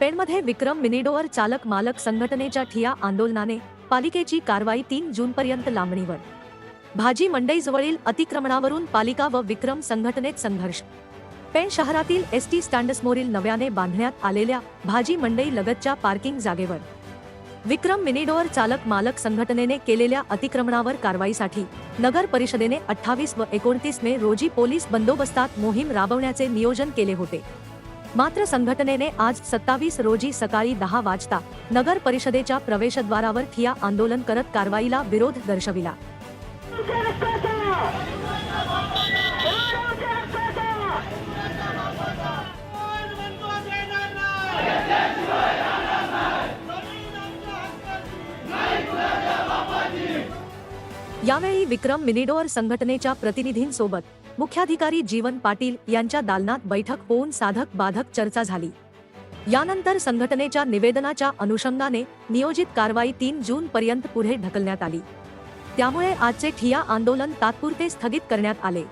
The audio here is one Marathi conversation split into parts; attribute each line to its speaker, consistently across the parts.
Speaker 1: पेणमध्ये विक्रम मिनिडोअर चालक मालक संघटनेच्या ठिया आंदोलनाने पालिकेची कारवाई तीन जूनपर्यंत लांबणीवर. भाजी मंडईजवळील अतिक्रमणावरून पालिका व विक्रम संघटनेत संघर्ष. पेण शहरातील एस टी स्टँडसमोरील नव्याने बांधण्यात आलेल्या भाजी मंडई लगतच्या पार्किंग जागेवर. विक्रम मिनिडोअर चालक मालक संघटनेने केलेल्या अतिक्रमणावर कारवाईसाठी नगर परिषदेने अठ्ठावीस व एकोणतीस मे रोजी पोलीस बंदोबस्तात मोहीम राबवण्याचे नियोजन केले होते. मात्र संघटनेने आज सत्तावीस रोजी सकाळी दहा वाजता नगर परिषदेच्या प्रवेशद्वारावर ठिया आंदोलन करत कारवाईला विरोध दर्शविला. यावेळी विक्रम मिनिडोअर संघटनेच्या प्रतिनिधींसोबत मुख्याधिकारी जीवन पाटील यांच्या दालनात बैठक होऊन साधक बाधक चर्चा झाली. यानंतर संघटनेच्या निवेदनाच्या अनुषंगाने नियोजित कारवाई तीन जून पर्यंत पुढे ढकलण्यात आली. त्यामुळे आजचे ठिया आंदोलन तात्पुरते स्थगित करण्यात आले.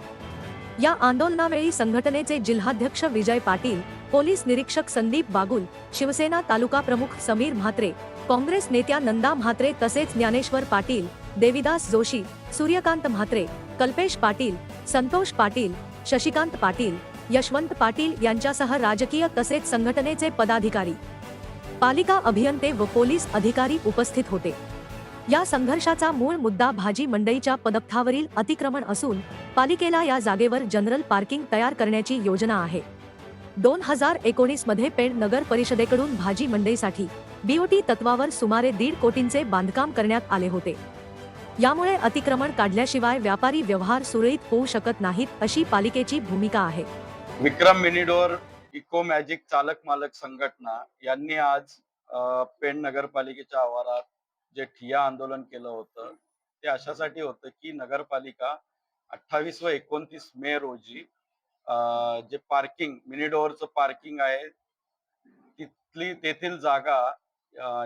Speaker 1: या आंदोलनावेळी संघटनेचे जिल्हाध्यक्ष विजय पाटील पोलीस निरीक्षक संदीप बागुल शिवसेना तालुका प्रमुख समीर म्हात्रे काँग्रेस नेत्या नंदा म्हात्रे तसेच ज्ञानेश्वर पाटील देविदास जोशी सूर्यकांत म्हात्रे कल्पेश पाटील संतोष पाटील शशिकांत पाटील यशवंत पाटील यांच्यासह राजकीय तसेच संघटनेचे पदाधिकारी. पालिका अभियंते व पोलीस अधिकारी उपस्थित होते. या संघर्षाचा मूळ मुद्दा भाजी मंडईच्या पदपथावरील अतिक्रमण असून पालिकेला या जागेवर जनरल पार्किंग तयार करण्याची योजना आहे. दोन हजार एकोणीसमध्ये पेण नगर परिषदेकडून भाजी मंडईसाठी बीओटी तत्वावर सुमारे दीड कोटींचे बांधकाम करण्यात आले होते. यामुळे अतिक्रमण काढल्याशिवाय व्यापारी व्यवहार सुरळीत होऊ शकत नाहीत अशी पालिकेची भूमिका आहे.
Speaker 2: विक्रम मिनिडोर इको मॅजिक चालक मालक संघटना यांनी आज पेण नगरपालिकेच्या आवारात जे ठिया आंदोलन केलं होतं ते अशासाठी होतं की नगरपालिका अठ्ठावीस व एकोणतीस मे रोजी जे पार्किंग मिनिडोअरचं पार्किंग आहे तिथली तेथील जागा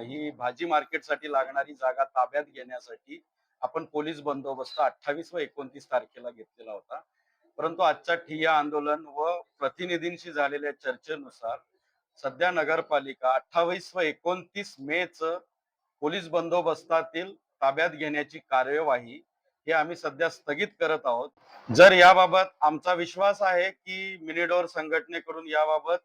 Speaker 2: ही भाजी मार्केटसाठी लागणारी जागा ताब्यात घेण्यासाठी आपण पोलीस बंदोबस्त अठ्ठावीस व एकोणतीस तारखेला घेतलेला होता. परंतु आजच्या ठिय्या आंदोलन व प्रतिनिधींशी झालेल्या चर्चेनुसार सध्या नगरपालिका अठ्ठावीस व एकोणतीस मे च पोलीस बंदोबस्तातील ताब्यात घेण्याची कार्यवाही हे आम्ही सध्या स्थगित करत आहोत. जर याबाबत आमचा विश्वास आहे की मिनिडोर संघटनेकडून याबाबत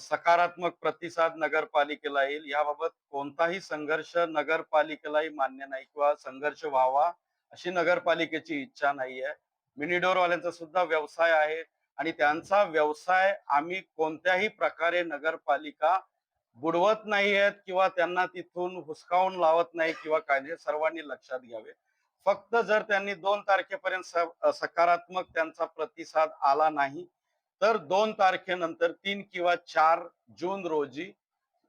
Speaker 2: सकारात्मक प्रतिसाद नगरपालिकेला येईल. याबाबत कोणताही संघर्ष नगरपालिकेलाही मान्य नाही किंवा संघर्ष व्हावा अशी नगरपालिकेची इच्छा नाही आहे मिनिडोरवाल्यांचा सुद्धा व्यवसाय आहे आणि त्यांचा व्यवसाय आम्ही कोणत्याही प्रकारे नगरपालिका बुडवत नाही आहेत किंवा त्यांना तिथून हुसकावून लावत नाही किंवा काय नाही सर्वांनी लक्षात घ्यावे. फक्त जर त्यांनी दोन तारखेपर्यंत सकारात्मक त्यांचा प्रतिसाद आला नाही तर दोन तारखेनंतर तीन किंवा चार जून रोजी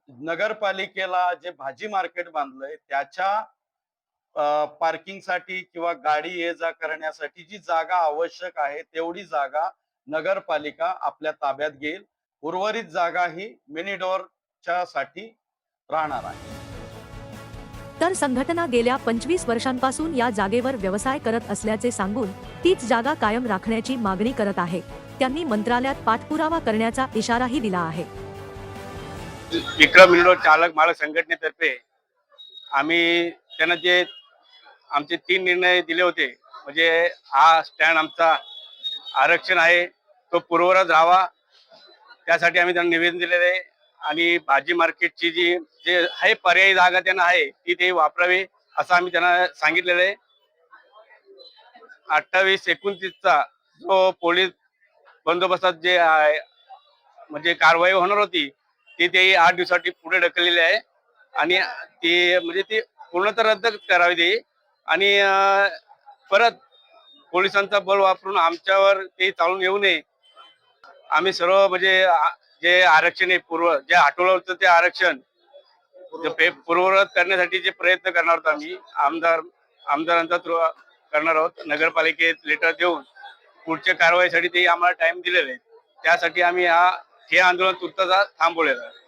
Speaker 2: नगरपालिकेला जे भाजी मार्केट बांधलंय त्याच्या पार्किंगसाठी किंवा गाडी ये जा करण्यासाठी जी जागा आवश्यक आहे तेवढी जागा नगरपालिका आपल्या ताब्यात घेईल. उर्वरित जागा ही मिनिडोरच्या साठी राहणार आहे.
Speaker 1: तर संघटना गेल्या पंचवीस वर्षांपासून या जागेवर व्यवसाय करत असल्याचे सांगून तीच जागा कायम राखण्याची मागणी करत आहे. त्यांनी मंत्रालयात पाठपुरावा करण्याचा इशाराही दिला आहे.
Speaker 3: विक्रम मिनिडोर चालक मालक संघटनेतर्फे आम्ही त्यांना जे आमचे तीन निर्णय दिले होते म्हणजे हा स्टँड आमचा आरक्षण आहे तो पूर्वरच राहावा त्यासाठी आम्ही त्यांना निवेदन दिलेलं आहे. आणि भाजी मार्केटची जी जे आहे पर्यायी जागा त्यांना आहे ती ते वापरावी असं आम्ही त्यांना सांगितलेलं आहे. अठ्ठावीस एकोणतीसचा जो पोलीस बंदोबस्तात जे आहे, म्हणजे कारवाई होणार होती ती ते आठ दिवसाठी पुढे ढकललेली आहे. आणि ती म्हणजे ती पूर्णतः रद्द करावी ती आणि परत पोलिसांचा बळ वापरून आमच्यावर ते चालून येऊ नये. आम्ही सर्व म्हणजे जे आरक्षण आहे पूर्व जे आठवलं होतं ते आरक्षण जे पूर्ववत करण्यासाठी जे प्रयत्न करणार आहोत आम्ही आमदार आमदारांचा थ्रू करणार आहोत. नगरपालिकेत लेटर देऊन पुढच्या कारवाईसाठी ते आम्हाला टाइम दिलेले आहे त्यासाठी आम्ही हा हे आंदोलन तुर्तचा थांबवलेलं आहे.